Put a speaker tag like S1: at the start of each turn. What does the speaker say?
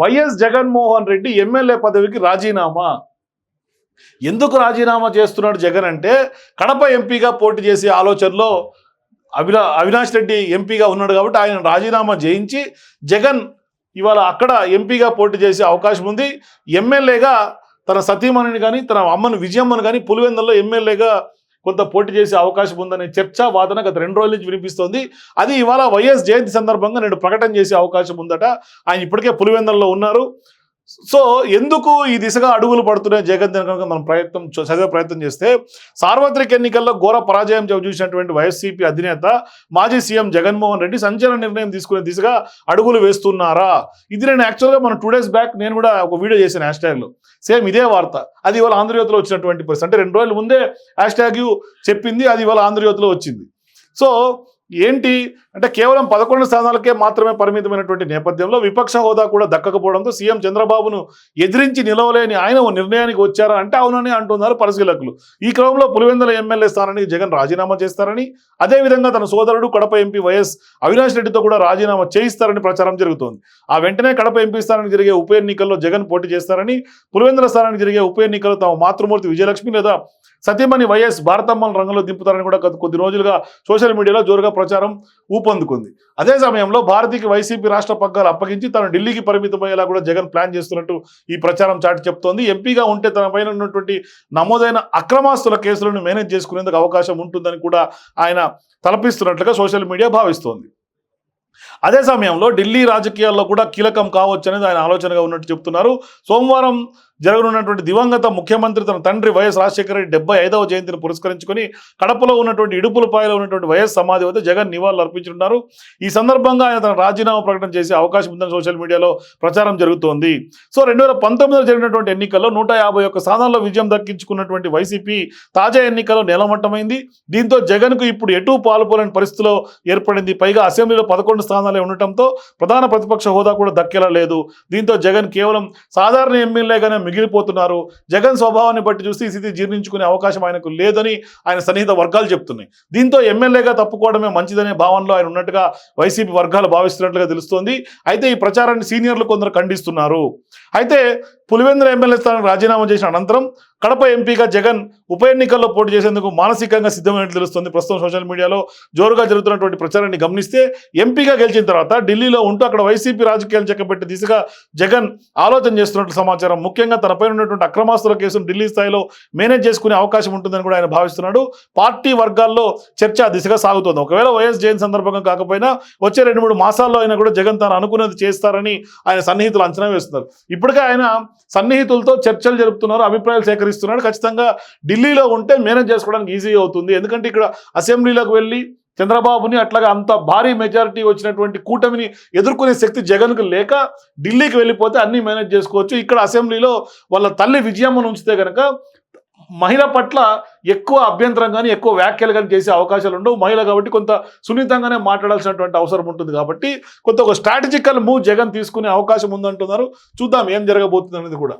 S1: YS Jaganmohan Reddy MLA పదవికి రాజీనామా? ఎందుకు రాజీనామా చేస్తున్నాడు జగన్ అంటే కడప ఎంపీగా పోటీ చేసే ఆలోచనలో అవినా అవినాష్ రెడ్డి ఎంపీగా ఉన్నాడు కాబట్టి ఆయన రాజీనామా చేయించి జగన్ ఇవాళ అక్కడ ఎంపీగా పోటీ చేసే అవకాశం ఉంది. ఎమ్మెల్యేగా తన సతీమణిని కానీ తన అమ్మను విజయమ్మను కానీ పులివెందుల్లో ఎమ్మెల్యేగా కొంత పోటీ చేసే అవకాశం ఉందనే చర్చ వాదన గత రెండు రోజుల నుంచి వినిపిస్తోంది. అది ఇవాళ వైఎస్ జయంతి సందర్భంగా నేను ప్రకటన చేసే అవకాశం ఉందట. ఆయన ఇప్పటికే పులివెందుల్లో ఉన్నారు. సో ఎందుకు ఈ దిశగా అడుగులు పడుతున్నాయి జగన్ కనుక మనం ప్రయత్నం చదివే ప్రయత్నం చేస్తే సార్వత్రిక ఎన్నికల్లో ఘోర పరాజయం చూసినటువంటి వైఎస్సీపీ అధినేత మాజీ సీఎం జగన్మోహన్ రెడ్డి సంచలన నిర్ణయం తీసుకునే దిశగా అడుగులు వేస్తున్నారా? ఇది నేను యాక్చువల్గా మనం టూ డేస్ బ్యాక్ నేను కూడా ఒక వీడియో చేశాను హ్యాష్ ట్యాగ్లో సేమ్ ఇదే వార్త. అది ఇవాళ ఆంధ్రజ్యోతిలో వచ్చినటువంటి పరిస్థితి. అంటే రెండు రోజుల ముందే హ్యాష్ ట్యాగ్ చెప్పింది అది ఇవాళ ఆంధ్రజ్యోతిలో వచ్చింది. సో ఏంటి? అంటే కేవలం పదకొండు స్థానాలకే మాత్రమే పరిమితమైనటువంటి నేపథ్యంలో విపక్ష హోదా కూడా దక్కకపోవడంతో సీఎం చంద్రబాబును ఎదిరించి నిలవలేని ఆయన ఓ నిర్ణయానికి వచ్చారా అంటే అవునని అంటున్నారు పరిశీలకులు. ఈ క్రమంలో పులివెందుల ఎమ్మెల్యే స్థానానికి జగన్ రాజీనామా చేస్తారని అదేవిధంగా తన సోదరుడు కడప ఎంపీ వైఎస్ అవినాష్ రెడ్డితో కూడా రాజీనామా చేయిస్తారని ప్రచారం జరుగుతోంది. ఆ వెంటనే కడప ఎంపీ స్థానానికి జరిగే ఉప ఎన్నికల్లో జగన్ పోటీ చేస్తారని పులివెందుల స్థానానికి జరిగే ఉప ఎన్నికల్లో తమ మాతృమూర్తి విజయలక్ష్మి లేదా సతీమణి వైఎస్ భారతమ్మను రంగంలో దింపుతారని కూడా కొద్ది రోజులుగా సోషల్ మీడియాలో జోరుగా ప్రచారం ఊపందుకుంది. అదే సమయంలో భారతీకి వైసీపీ రాష్ట్ర పగ్గాలు అప్పగించి తను ఢిల్లీకి పరిమితమయ్యేలా కూడా జగన్ ప్లాన్ చేస్తున్నట్టు ఈ ప్రచారం చాటి చెప్తోంది. ఎంపీగా ఉంటే తన పైన ఉన్నటువంటి నమోదైన అక్రమాస్తుల కేసులను మేనేజ్ చేసుకునేందుకు అవకాశం ఉంటుందని కూడా ఆయన తలపిస్తున్నట్లుగా సోషల్ మీడియా భావిస్తోంది. అదే సమయంలో ఢిల్లీ రాజకీయాల్లో కూడా కీలకం కావచ్చు అనేది ఆయన ఆలోచనగా ఉన్నట్టు చెప్తున్నారు. సోమవారం జరగనున్నటువంటి దివంగత ముఖ్యమంత్రి తన తండ్రి వైఎస్ రాజశేఖర రెడ్డి డెబ్బై ఐదవ జయంతిని పురస్కరించుకొని కడపలో ఉన్నటువంటి ఇడుపులపాయలో ఉన్నటువంటి వైఎస్ సమాధి వద్ద జగన్ నివాళులు అర్పించున్నారు ఈ సందర్భంగా ఆయన తన రాజీనామా ప్రకటన చేసే అవకాశం ఉందని సోషల్ మీడియాలో ప్రచారం జరుగుతోంది. సో రెండు వేల పంతొమ్మిదిలో జరిగినటువంటి ఎన్నికల్లో నూట యాభై ఒక్క స్థానాల్లో విజయం దక్కించుకున్నటువంటి వైసీపీ తాజా ఎన్నికల్లో నేలమట్టమైంది. దీంతో జగన్కు ఇప్పుడు ఎటు పాల్పోలేని పరిస్థితిలో ఏర్పడింది. పైగా అసెంబ్లీలో పదకొండు స్థానాలే ఉండటంతో ప్రధాన ప్రతిపక్ష హోదా కూడా దక్కేలా లేదు. దీంతో జగన్ కేవలం సాధారణ ఎమ్మెల్యేగానే మిగిలిపోతున్నారు. జగన్ స్వభావాన్ని బట్టి చూస్తే ఈ స్థితి జీర్ణించుకునే అవకాశం ఆయనకు లేదని ఆయన సన్నిహిత వర్గాలు చెప్తున్నాయి. దీంతో ఎమ్మెల్యేగా తప్పుకోవడమే మంచిదనే భావనలో ఆయన ఉన్నట్టుగా వైసీపీ వర్గాలు భావిస్తున్నట్లుగా తెలుస్తోంది. అయితే ఈ ప్రచారాన్ని సీనియర్లు కొందరు ఖండిస్తున్నారు. అయితే పులివెందుల ఎమ్మెల్యే స్థానం రాజీనామా చేసిన అనంతరం కడప ఎంపీగా జగన్ ఉప ఎన్నికల్లో పోటీ చేసేందుకు మానసికంగా సిద్ధమైనట్లు తెలుస్తుంది. ప్రస్తుతం సోషల్ మీడియాలో జోరుగా జరుగుతున్నటువంటి ప్రచారాన్ని గమనిస్తే ఎంపీగా గెలిచిన తర్వాత ఢిల్లీలో ఉంటూ అక్కడ వైసీపీ రాజకీయాలు చెక్కబెట్టే దిశగా జగన్ ఆలోచన చేస్తున్నట్లు సమాచారం. ముఖ్యంగా తనపై ఉన్నటువంటి అక్రమాస్తుల కేసును ఢిల్లీ స్థాయిలో మేనేజ్ చేసుకునే అవకాశం ఉంటుందని కూడా ఆయన భావిస్తున్నాడు. పార్టీ వర్గాల్లో చర్చ దిశగా సాగుతోంది. ఒకవేళ వైఎస్ జయంతి సందర్భంగా కాకపోయినా వచ్చే రెండు మూడు మాసాల్లో అయినా కూడా జగన్ తాను అనుకున్నది చేస్తారని ఆయన సన్నిహితులు అంచనా వేస్తున్నారు. ఇప్పటికే ఆయన సన్నిహితులతో చర్చలు జరుపుతున్నారు అభిప్రాయాలు వ్యవహరిస్తున్నాడు ఖచ్చితంగా ఢిల్లీలో ఉంటే మేనేజ్ చేసుకోవడానికి ఈజీ అవుతుంది. ఎందుకంటే ఇక్కడ అసెంబ్లీలోకి వెళ్ళి చంద్రబాబుని అట్లాగా అంత భారీ మెజారిటీ వచ్చినటువంటి కూటమిని ఎదుర్కొనే శక్తి జగన్కు లేక ఢిల్లీకి వెళ్ళిపోతే అన్ని మేనేజ్ చేసుకోవచ్చు. ఇక్కడ అసెంబ్లీలో వాళ్ళ తల్లి విజయమ్మను ఉంచితే కనుక మహిళ పట్ల ఎక్కువ అభ్యంతరం కానీ ఎక్కువ వ్యాఖ్యలు కానీ చేసే అవకాశాలు ఉండవు. మహిళ కాబట్టి కొంత సున్నితంగానే మాట్లాడాల్సినటువంటి అవసరం ఉంటుంది కాబట్టి కొంత ఒక స్ట్రాటజికల్ మూవ్ జగన్ తీసుకునే అవకాశం ఉందంటున్నారు. చూద్దాం ఏం జరగబోతుంది అనేది కూడా.